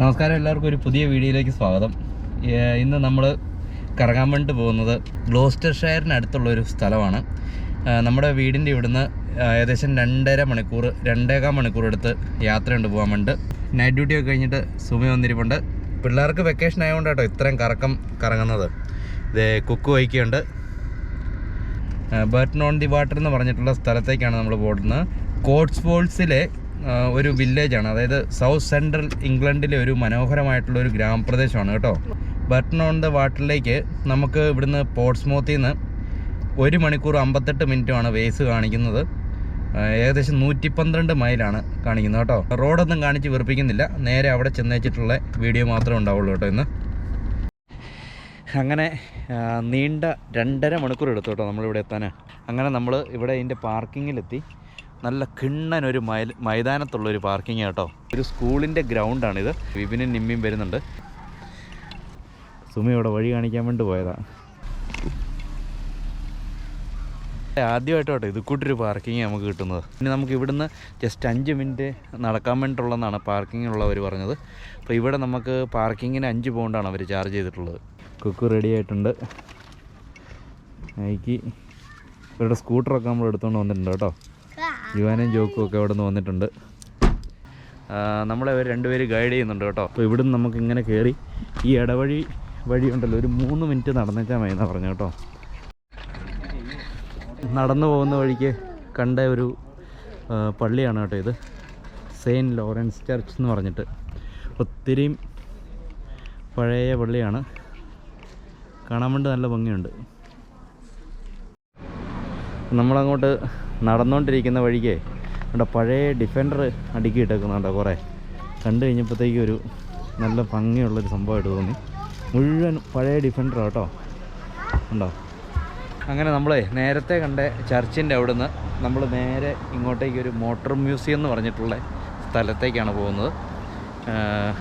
നമസ്കാരം എല്ലാവർക്കും ഒരു പുതിയ വീഡിയോയിലേക്ക് സ്വാഗതം. ഇന്ന് നമ്മൾ കറങ്ങാൻ വേണ്ടി പോകുന്നത് ഗ്ലോസ്റ്റർ ഷെയറിനടുത്തുള്ള ഒരു സ്ഥലമാണ്. നമ്മുടെ വീടിന്റെ ഇവിടുന്ന് ഏകദേശം രണ്ടര മണിക്കൂർ രണ്ടേകാൽ മണിക്കൂർ എടുത്ത് യാത്രയുണ്ട് പോകാൻ വേണ്ടി നൈറ്റ് ഡ്യൂട്ടി ഒക്കെ കഴിഞ്ഞിട്ട് സുമി വന്നിരിപ്പുണ്ട്. പിള്ളേർക്ക് വെക്കേഷൻ ആയതുകൊണ്ട് കേട്ടോ ഇത്രയും കറക്കം കറങ്ങുന്നത്. ഇത് കുക്ക് വഹിക്കുന്നുണ്ട്. ബർട്ടൺ ഓൺ ദി വാട്ടർ എന്ന് പറഞ്ഞിട്ടുള്ള സ്ഥലത്തേക്കാണ് നമ്മൾ പോകുന്നത്. കോട്സ് ഫോൾസിലെ ഒരു വില്ലേജാണ് അതായത് സൗത്ത് സെൻട്രൽ ഇംഗ്ലണ്ടിലെ ഒരു മനോഹരമായിട്ടുള്ള ഒരു ഗ്രാമപ്രദേശമാണ് കേട്ടോ. ബർട്ടൺ ഓൺ ദ വാട്ടറിലേക്ക് നമുക്ക് ഇവിടുന്ന് പോർട്സ്മോത്തിൽ നിന്ന് ഒരു മണിക്കൂർ അമ്പത്തെട്ട് മിനിറ്റുമാണ് വേസ് കാണിക്കുന്നത്. ഏകദേശം നൂറ്റി പന്ത്രണ്ട് മൈലാണ് കാണിക്കുന്നത് കേട്ടോ. റോഡൊന്നും കാണിച്ച് വെറുപ്പിക്കുന്നില്ല. നേരെ അവിടെ ചെന്നേച്ചിട്ടുള്ള വീഡിയോ മാത്രമേ ഉണ്ടാവുള്ളൂ കേട്ടോ ഇന്ന്. അങ്ങനെ നീണ്ട രണ്ടര മണിക്കൂർ എടുത്തു കേട്ടോ നമ്മളിവിടെ എത്താൻ. അങ്ങനെ നമ്മൾ ഇവിടെ ഇതിന്റെ പാർക്കിങ്ങിലെത്തി നല്ല കിണ്ണൻ ഒരു മൈ മൈതാനത്തുള്ള ഒരു പാർക്കിംഗ് കേട്ടോ ഒരു സ്കൂളിന്റെ ഗ്രൗണ്ടാണിത്. വിപിനും നിമ്മിയും വരുന്നുണ്ട്. സുമി വഴി കാണിക്കാൻ വേണ്ടി പോയതാണ് ആദ്യമായിട്ട് കേട്ടോ ഇത് കൂട്ടൊരു പാർക്കിംഗ് നമുക്ക് കിട്ടുന്നത്. പിന്നെ നമുക്ക് ഇവിടുന്ന് ജസ്റ്റ് അഞ്ച് മിനിറ്റ് നടക്കാൻ വേണ്ടിയിട്ടുള്ളതാണ് പാർക്കിങ്ങിലുള്ളവർ പറഞ്ഞത്. അപ്പോൾ ഇവിടെ നമുക്ക് പാർക്കിങ്ങിന് അഞ്ച് പൗണ്ടാണ് അവർ ചാർജ് ചെയ്തിട്ടുള്ളത്. കുക്ക് റെഡി ആയിട്ടുണ്ട്. എനിക്ക് ഇവരുടെ സ്കൂട്ടറൊക്കെ നമ്മൾ എടുത്തുകൊണ്ട് വന്നിട്ടുണ്ട് കേട്ടോ. യുവാനും ജോക്കും ഒക്കെ അവിടെ നിന്ന് വന്നിട്ടുണ്ട്. നമ്മളെ അവർ രണ്ടുപേര് ഗൈഡ് ചെയ്യുന്നുണ്ട് കേട്ടോ. അപ്പോൾ ഇവിടുന്ന് നമുക്ക് ഇങ്ങനെ കയറി ഈ ഇടവഴി വഴി ഉണ്ടല്ലോ ഒരു മൂന്ന് മിനിറ്റ് നടന്നേച്ചാൽ മതി എന്നാണ് പറഞ്ഞു കേട്ടോ. നടന്നു പോകുന്ന വഴിക്ക് കണ്ട ഒരു പള്ളിയാണ് കേട്ടോ ഇത്. സെയിന്റ് ലോറൻസ് ചർച്ച് എന്ന് പറഞ്ഞിട്ട്. ഒത്തിരിയും പഴയ പള്ളിയാണ്. കാണാൻ വേണ്ടി നല്ല ഭംഗിയുണ്ട്. നമ്മളങ്ങോട്ട് നടന്നുകൊണ്ടിരിക്കുന്ന വഴിക്ക് നമ്മുടെ പഴയ ഡിഫൻഡർ അടുക്കി ഇട്ടേക്കുന്നുണ്ടോ കുറേ. കണ്ടു കഴിഞ്ഞപ്പോഴത്തേക്കും ഒരു നല്ല ഭംഗിയുള്ളൊരു സംഭവമായിട്ട് തോന്നി. മുഴുവൻ പഴയ ഡിഫൻഡർ കേട്ടോ ഉണ്ടോ? അങ്ങനെ നമ്മളെ നേരത്തെ കണ്ട ചർച്ചിന്റെ അവിടുന്ന് നമ്മൾ നേരെ ഇങ്ങോട്ടേക്ക് ഒരു മോട്ടോർ മ്യൂസിയം എന്ന് പറഞ്ഞിട്ടുള്ള സ്ഥലത്തേക്കാണ് പോകുന്നത്.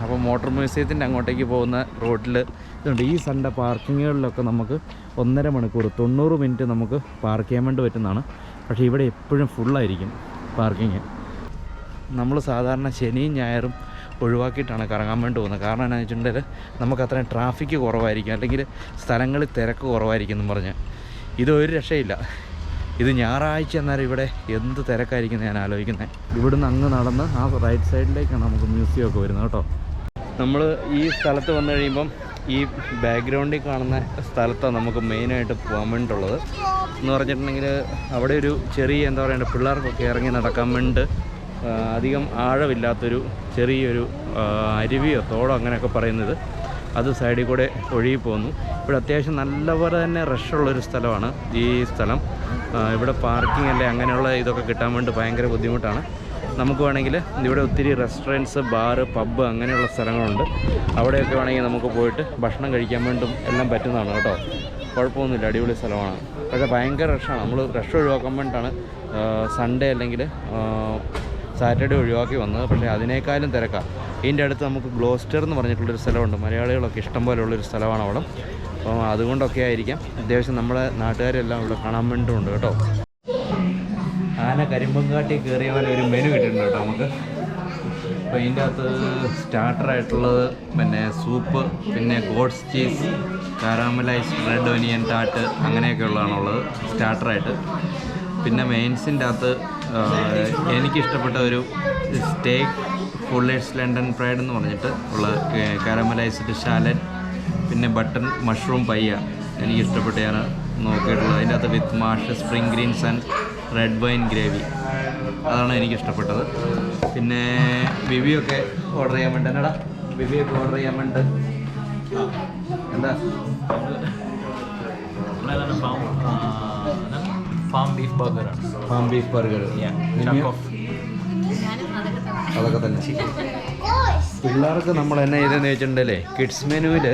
അപ്പോൾ മോട്ടോർ മ്യൂസിയത്തിന്റെ അങ്ങോട്ടേക്ക് പോകുന്ന റോഡിൽ ഇതുണ്ട്. ഈ സൺഡേ പാർക്കിങ്ങുകളിലൊക്കെ നമുക്ക് ഒന്നര മണിക്കൂർ തൊണ്ണൂറ് മിനിറ്റ് നമുക്ക് പാർക്ക് ചെയ്യാൻ വേണ്ടി പറ്റുന്നതാണ്. പക്ഷേ ഇവിടെ എപ്പോഴും ഫുള്ളായിരിക്കും പാർക്കിങ് നമ്മൾ സാധാരണ ശനിയും ഞായറും ഒഴിവാക്കിയിട്ടാണ് കറങ്ങാൻ വേണ്ടി പോകുന്നത്. കാരണം എന്താണെന്ന് വെച്ചിട്ടുണ്ടെങ്കിൽ നമുക്ക് അത്രയും ട്രാഫിക്ക് കുറവായിരിക്കും. അല്ലെങ്കിൽ സ്ഥലങ്ങളിൽ തിരക്ക് കുറവായിരിക്കും എന്ന് പറഞ്ഞ്. ഇത് ഒരു രക്ഷയില്ല. ഇത് ഞായറാഴ്ച എന്നാൽ ഇവിടെ എന്ത് തിരക്കായിരിക്കും ഞാൻ ആലോചിക്കുന്നത് ഇവിടുന്ന് അങ്ങ് നടന്ന് ആ റൈറ്റ് സൈഡിലേക്കാണ് നമുക്ക് മ്യൂസിയം ഒക്കെ വരുന്നത് കേട്ടോ. നമ്മൾ ഈ സ്ഥലത്ത് വന്നു കഴിയുമ്പം ഈ ബാക്ക്ഗ്രൗണ്ടിൽ കാണുന്ന സ്ഥലത്താണ് നമുക്ക് മെയിനായിട്ട് പോകാൻ വേണ്ടിയിട്ടുള്ളത്. എന്ന് പറഞ്ഞിട്ടുണ്ടെങ്കിൽ അവിടെ ഒരു ചെറിയ എന്താ പറയുക പിള്ളേർക്കൊക്കെ ഇറങ്ങി നടക്കാൻ വേണ്ടി അധികം ആഴമില്ലാത്തൊരു ചെറിയൊരു അരുവിയോ തോടോ അങ്ങനെയൊക്കെ പറയുന്നത് അത് സൈഡിൽ കൂടെ ഒഴുകി പോകുന്നു. ഇവിടെ അത്യാവശ്യം നല്ലപോലെ തന്നെ റഷുള്ളൊരു സ്ഥലമാണ് ഈ സ്ഥലം. ഇവിടെ പാർക്കിംഗ് അല്ലേ അങ്ങനെയുള്ള ഇതൊക്കെ കിട്ടാൻ വേണ്ടി ഭയങ്കര ബുദ്ധിമുട്ടാണ്. നമുക്ക് വേണമെങ്കിൽ ഇവിടെ ഒത്തിരി റെസ്റ്റോറന്റ്സ് ബാറ് പബ്ബ് അങ്ങനെയുള്ള സ്ഥലങ്ങളുണ്ട്. അവിടെയൊക്കെ വേണമെങ്കിൽ നമുക്ക് പോയിട്ട് ഭക്ഷണം കഴിക്കാൻ വേണ്ടും എല്ലാം പറ്റുന്നതാണ് കേട്ടോ. കുഴപ്പമൊന്നുമില്ല അടിപൊളി സ്ഥലമാണ്. പക്ഷേ ഭയങ്കര റഷാണ് നമ്മൾ റഷ് ഒഴിവാക്കാൻ വേണ്ടിയിട്ടാണ് സൺഡേ അല്ലെങ്കിൽ സാറ്റർഡേ ഒഴിവാക്കി വന്നത്. പക്ഷേ അതിനേക്കാളും തിരക്കാണ് ഇതിന്റെ അടുത്ത് നമുക്ക് ഗ്ലോസ്റ്റർ എന്ന് പറഞ്ഞിട്ടുള്ളൊരു സ്ഥലമുണ്ട്. മലയാളികളൊക്കെ ഇഷ്ടം പോലെയുള്ളൊരു സ്ഥലമാണ് അവിടെ. അപ്പം അതുകൊണ്ടൊക്കെ ആയിരിക്കാം. അത്യാവശ്യം നമ്മുടെ നാട്ടുകാരെല്ലാം ഇവിടെ കാണാൻ വേണ്ടിയിട്ടുണ്ട് കേട്ടോ. ആന കരിമ്പങ്കാട്ടി കയറിയ പോലെ ഒരു മെനു കിട്ടിയിട്ടുണ്ട് കേട്ടോ നമുക്ക്. അപ്പോൾ ഇതിന്റെ അകത്ത് സ്റ്റാർട്ടറായിട്ടുള്ളത് പിന്നെ സൂപ്പ് പിന്നെ goat's cheese caramelise red onion ടാട്ട് അങ്ങനെയൊക്കെ ഉള്ളതാണുള്ളത് സ്റ്റാർട്ടറായിട്ട് പിന്നെ മെയിൻസിന്റെ അകത്ത് എനിക്കിഷ്ടപ്പെട്ട ഒരു സ്റ്റേക്ക് ഫുള്ളേഴ്സ് ലണ്ടൻ ഫ്രൈഡ് എന്ന് പറഞ്ഞിട്ട് ഉള്ള കാരാമലൈസ്ഡ് ഷാലറ്റ് പിന്നെ ബട്ടൺ മഷ്റൂം പയ്യ എനിക്ക് ഇഷ്ടപ്പെട്ട ഞാൻ നോക്കിയിട്ടുള്ളത്. അതിന്റെ അകത്ത് with mash spring greens and red wine gravy അതാണ് എനിക്ക് ഇഷ്ടപ്പെട്ടത് പിന്നെ ബിബിയൊക്കെ ഓർഡർ ചെയ്യാൻ വേണ്ടി എന്നടാ ബിബിയൊക്കെ ഓർഡർ ചെയ്യാൻ വേണ്ടി. എന്താ? നമ്മളേതാണ് ഫാം ഫാം ബീഫ് ബർഗർ ആണ്. Farm beef burger chunk of അതൊക്കെ തന്നെ. പിള്ളേർക്ക് നമ്മൾ എന്നെ ചെയ്തെന്ന് വെച്ചിട്ടുണ്ടല്ലേ കിഡ്സ് മെനുവിൽ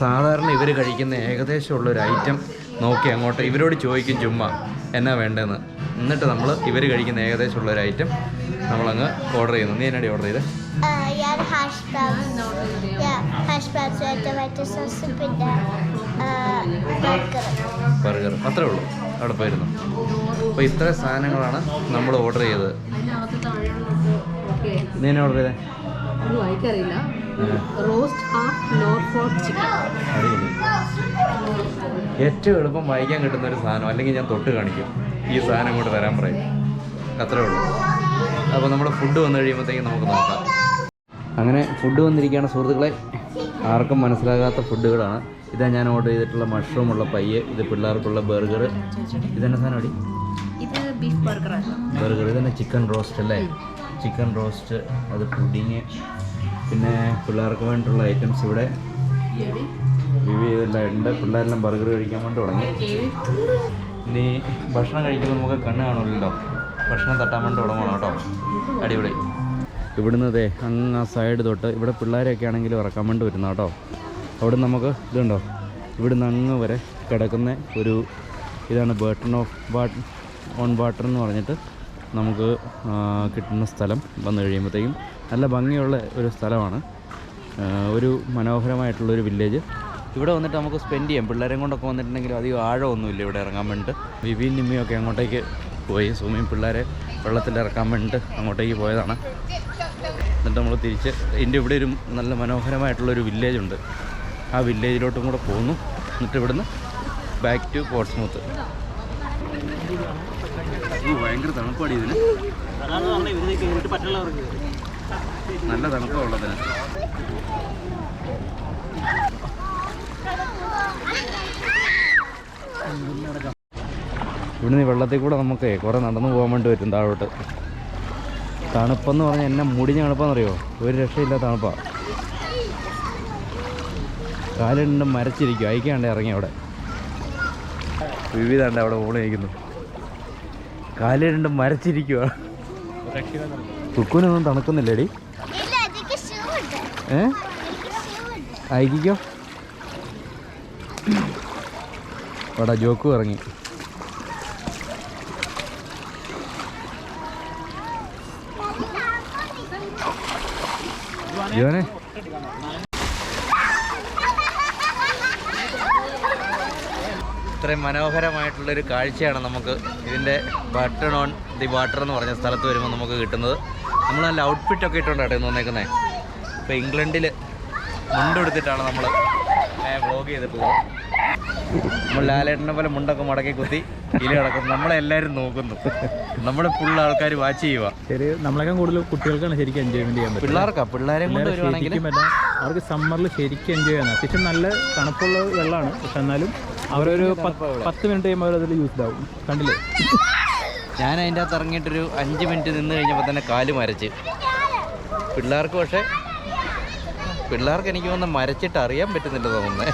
സാധാരണ ഇവർ കഴിക്കുന്ന ഏകദേശമുള്ള ഒരു ഐറ്റം നോക്കി അങ്ങോട്ട് ഇവരോട് ചോദിക്കും ചുമ്മാ എന്നാ വേണ്ടതെന്ന് എന്നിട്ട് നമ്മൾ ഇവർ കഴിക്കുന്ന ഏകദേശം ഉള്ള ഒരു ഐറ്റം നമ്മളങ്ങ് ഓർഡർ ചെയ്യുന്നു. നീ എന്നാടി ഓർഡർ ചെയ്ത്? ബർഗർ ബർഗർ അത്രേ ഉള്ളൂ. അവിടെ പോയിരുന്നു. അപ്പോൾ ഇത്ര സാധനങ്ങളാണ് നമ്മൾ ഓർഡർ ചെയ്തത്. നീ എന്നാ ഓർഡർ ചെയ്തേ? വായിക്കറിയില്ല. റോസ്റ്റ് ഹാഫ് ചിക്കൻ ഏറ്റവും എളുപ്പം വായിക്കാൻ കിട്ടുന്ന ഒരു സാധനം. അല്ലെങ്കിൽ ഞാൻ തൊട്ട് കാണിക്കും. ഈ സാധനം ഇങ്ങോട്ട് തരാൻ പറയും. അത്രേ ഉള്ളൂ. അപ്പോൾ നമ്മുടെ ഫുഡ് വന്നു കഴിയുമ്പോഴത്തേക്കും നമുക്ക് നോക്കാം. അങ്ങനെ ഫുഡ് വന്നിരിക്കുകയാണ് സുഹൃത്തുക്കളെ. ആർക്കും മനസ്സിലാകാത്ത ഫുഡുകളാണ് ഇതാ ഞാൻ ഓർഡർ ചെയ്തിട്ടുള്ള മഷ്റൂം ഉള്ള പയ്യ് ഇത് പിള്ളേർക്കുള്ള ബർഗർ ഇതെന്നെ സാധനം അടി? ഇത് ബീഫ് ബർഗറാണ് ബർഗർ ഇതന്നെ ചിക്കൻ റോസ്റ്റ് അല്ലേ? ചിക്കൻ റോസ്റ്റ് അത് പുഡിങ്. പിന്നെ പിള്ളേർക്ക് വേണ്ടിയിട്ടുള്ള ഐറ്റംസ് ഇവിടെ ഇവ ഇതെല്ലാം ഉണ്ട്. പിള്ളേരെല്ലാം ബർഗർ കഴിക്കാൻ വേണ്ടി തുടങ്ങി. ഇനി ഭക്ഷണം കഴിക്കുമ്പോൾ നമുക്ക് കണ്ണ് കാണുമല്ലോ ഭക്ഷണം തട്ടാൻ വേണ്ടി തുടങ്ങണം കേട്ടോ. അടിപൊളി. ഇവിടുന്ന് അതെ അങ്ങ് ആ സൈഡ് തൊട്ട് ഇവിടെ പിള്ളേരെയൊക്കെ ആണെങ്കിൽ ഇറക്കാൻ വേണ്ടി വരുന്ന കേട്ടോ. അവിടെ നമുക്ക് ഇതുണ്ടോ? ഇവിടുന്ന് അങ്ങ് വരെ കിടക്കുന്ന ഒരു ഇതാണ് Bourton of what on water എന്ന് പറഞ്ഞിട്ട് നമുക്ക് കിട്ടുന്ന സ്ഥലം വന്നു കഴിയുമ്പോഴത്തേക്കും നല്ല ഭംഗിയുള്ള ഒരു സ്ഥലമാണ്. ഒരു മനോഹരമായിട്ടുള്ളൊരു വില്ലേജ് ഇവിടെ വന്നിട്ട് നമുക്ക് സ്പെൻഡ് ചെയ്യാം. പിള്ളേരെ കൊണ്ടൊക്കെ വന്നിട്ടുണ്ടെങ്കിലും അധികം ആഴമൊന്നുമില്ല ഇവിടെ ഇറങ്ങാൻ വേണ്ടിയിട്ട് വിവിയും നിമ്മിയും ഒക്കെ അങ്ങോട്ടേക്ക് പോയി. സുമിയും പിള്ളേരെ വെള്ളത്തിൽ ഇറക്കാൻ വേണ്ടിയിട്ട് അങ്ങോട്ടേക്ക് പോയതാണ്. എന്നിട്ട് നമ്മൾ തിരിച്ച് ഇതിന്റെ ഇവിടെ ഒരു നല്ല മനോഹരമായിട്ടുള്ളൊരു വില്ലേജ് ഉണ്ട്. ആ വില്ലേജിലോട്ടും കൂടെ പോന്നു. എന്നിട്ട് ഇവിടുന്ന് ബാക്ക് ടു പോർട്സ്മൂത്ത് ഭയങ്കര തണുപ്പാടി ഇതിന്. നല്ല തണുപ്പാണ് ഉള്ളതിന്. ഇവിടുന്ന് വെള്ളത്തിൽ കൂടെ നമുക്ക് കുറേ നടന്നു പോകാൻ വേണ്ടി പറ്റും താഴോട്ട്. തണുപ്പെന്ന് പറഞ്ഞാൽ എന്നെ മുടിഞ്ഞ തണുപ്പാണെന്നറിയോ ഒരു രക്ഷയില്ല തണുപ്പാണ് കാലുണ്ട് മരച്ചിരിക്കും. അയക്കാണ്ട് ഇറങ്ങി അവിടെ. വിവിധാണ്ട് അവിടെ ഓളി നിൽക്കുന്നു. കാലുണ്ട് മരച്ചിരിക്കുക കുക്കുനൊന്നും തണുക്കുന്നില്ലേടി? ഏ? അയക്കിക്കോ. അവിടെ ജോക്കും ഇറങ്ങി. ജീവനെ ഇത്രയും മനോഹരമായിട്ടുള്ളൊരു കാഴ്ചയാണ് നമുക്ക് ഇതിന്റെ ബട്ടൺ ഓൺ ദി വാട്ടർ എന്ന് പറഞ്ഞ സ്ഥലത്ത് വരുമ്പോൾ നമുക്ക് കിട്ടുന്നത്. നമ്മൾ നല്ല ഔട്ട്ഫിറ്റൊക്കെ കേട്ടോ ഇന്ന് വന്നേക്കുന്നത് ഇപ്പോൾ ഇംഗ്ലണ്ടിൽ മുണ്ടെടുത്തിട്ടാണ് നമ്മൾ വ്ളോഗ് ചെയ്തിട്ടുള്ളത് നമ്മൾ ലാലേട്ടനെ പോലെ മുണ്ടൊക്കെ മടക്കി കുത്തി ഇല കിടക്കുന്നു നമ്മളെല്ലാവരും നോക്കുന്നു. നമ്മുടെ ഫുൾ ആൾക്കാർ വാച്ച് ചെയ്യുക ശരി നമ്മളെക്കാൾ കൂടുതൽ കുട്ടികൾക്കാണ് ശരിക്കും എൻജോയ്മെന്റ് ചെയ്യാൻ പറ്റും പിള്ളേർക്കാ? പിള്ളേരെ കൊണ്ട് വരുവാണെങ്കിൽ അവർക്ക് സമ്മറിൽ ശരിക്കും എൻജോയ് ചെയ്യാൻ അത്യാവശ്യം നല്ല തണുപ്പുള്ള വെള്ളമാണ് പക്ഷെ എന്നാലും അവരൊരു പത്ത് പത്ത് മിനിറ്റ് കഴിയുമ്പോൾ അവരതിൽ യൂസ് ആവും കണ്ടില്ലേ? ഞാൻ അതിന്റെ അകത്ത് ഇറങ്ങിയിട്ടൊരു അഞ്ച് മിനിറ്റ് നിന്ന് കഴിഞ്ഞപ്പോൾ തന്നെ കാൽ മരച്ച്. പിള്ളേർക്ക് പക്ഷേ പിള്ളേർക്ക് എനിക്ക് ഒന്ന് മരച്ചിട്ട് അറിയാൻ പറ്റുന്നില്ല തോന്നുന്നത്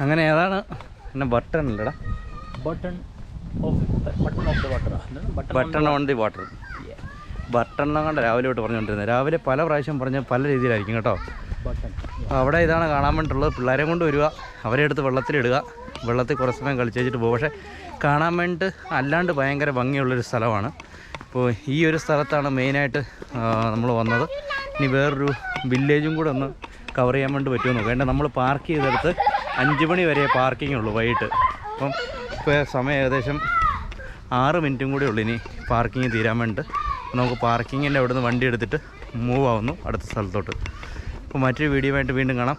അങ്ങനെ ഏതാണ്? പിന്നെ ബട്ടൺ അല്ലടാ. Bourton of Bourton of the water Bourton on the water Bourton കണ്ട രാവിലെ തൊട്ട് പറഞ്ഞുകൊണ്ടിരുന്നത്. രാവിലെ പല പ്രാവശ്യം പറഞ്ഞ പല രീതിയിലായിരിക്കും കേട്ടോ. അവിടെ ഇതാണ് കാണാൻ വേണ്ടിയിട്ടുള്ളത്. പിള്ളേരെ കൊണ്ട് വരിക അവരെ എടുത്ത് വെള്ളത്തിലിടുക വെള്ളത്തിൽ കുറച്ച് സമയം കളിച്ച് വെച്ചിട്ട് പോകും. പക്ഷേ കാണാൻ വേണ്ടിയിട്ട് അല്ലാണ്ട് ഭയങ്കര ഭംഗിയുള്ളൊരു സ്ഥലമാണ്. ഇപ്പോൾ ഈ ഒരു സ്ഥലത്താണ് മെയിനായിട്ട് നമ്മൾ വന്നത്. ഇനി വേറൊരു വില്ലേജും കൂടെ ഒന്ന് കവർ ചെയ്യാൻ വേണ്ടി പറ്റുമോ നോക്കാം. വേണ്ട നമ്മൾ പാർക്ക് ചെയ്തെടുത്ത് അഞ്ച് മണി വരെ പാർക്കിംഗ് ഉള്ളൂ വൈകിട്ട്. അപ്പം ഇപ്പോൾ സമയം ഏകദേശം ആറ് മിനിറ്റും കൂടെ ഉള്ളൂ ഇനി പാർക്കിംഗ് തീരാൻ വേണ്ടിയിട്ട്. നമുക്ക് പാർക്കിങ്ങിന്റെ അവിടെ നിന്ന് വണ്ടി എടുത്തിട്ട് മൂവ് ആവുന്നു അടുത്ത സ്ഥലത്തോട്ട്. അപ്പോൾ മറ്റൊരു വീഡിയോ ആയിട്ട് വീണ്ടും കാണാം.